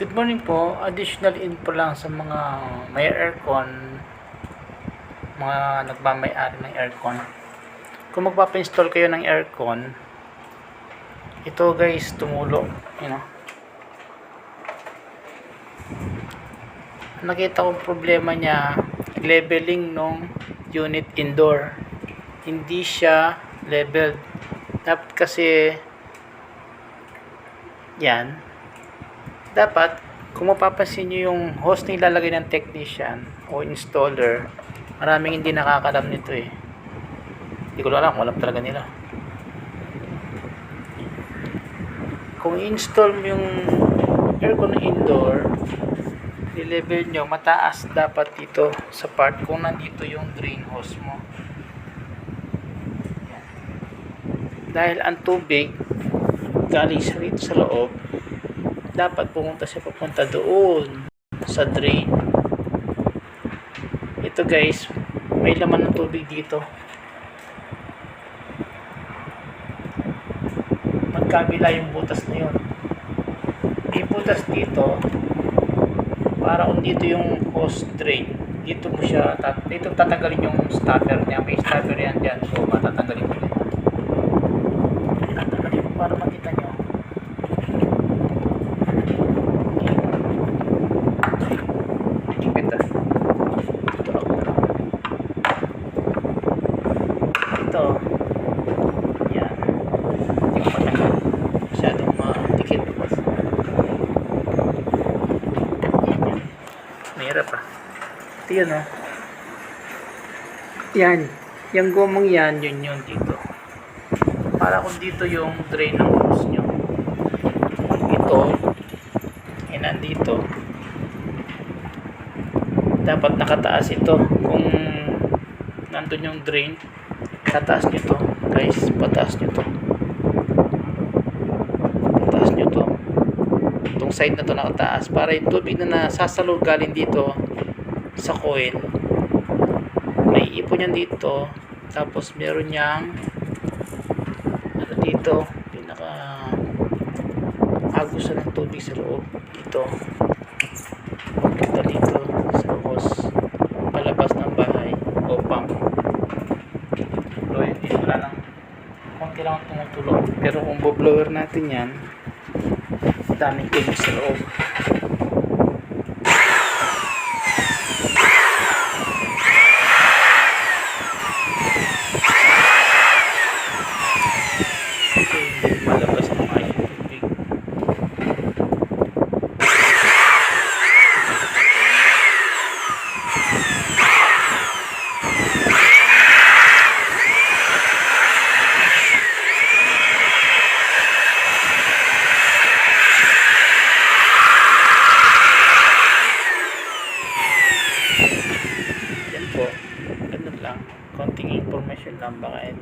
Good morning po. Additional info lang sa mga may aircon, mga nagmamay-ari ng aircon. Kung magpapa-install kayo ng aircon, ito guys, tumulo. You know. Nakita ko problema niya, leveling nung unit indoor. Hindi siya leveled. Dapat kasi yan, dapat kung mapapansin nyo yung host na ilalagay ng technician o installer maraming hindi nakakalam nito eh. Hindi ko alam alam talaga nila. Kung install mo yung aircon indoor i-level nyo mataas dapat dito sa part kung nandito yung drain hose mo. Dahil ang tubig galing sa sa loob dapat pumunta siya papunta doon sa drain. Ito guys may laman ng tubig dito. Magkabila yung butas na yun. May butas dito para kung dito yung hose drain dito mo siya tat dito tatanggalin yung starter niya. May starter yan dyan so matatanggalin mo yan tatanggalin mo para makita nyo Ito. Ito ako. Ito. Yan. Hindi ko matanggal. Masyadong matikit. Yan. Mahirap ah. Ito yun oh. Yan. Yung gumang yan, yun yun dito. Para kung dito yung drain ng hose nyo. Ito. Eh, nandito dapat nakataas ito kung nandun yung drain tataas nyo to guys pataas nyo to pataas nyo to itong side na to nakataas para yung tubig na nasasalo galing dito sa coil may ipon yan dito tapos meron niyang ano dito pinaka agusan ng tubig sa loob. Dito dito sa hose palabas ng bahay o pump. So yun wala lang konti lang ang tumutulog pero kung boblower natin yan daming tubig sa loob so hindi malabas ng mga yung tubig Yan po. Ganun lang. Konting information lang baka.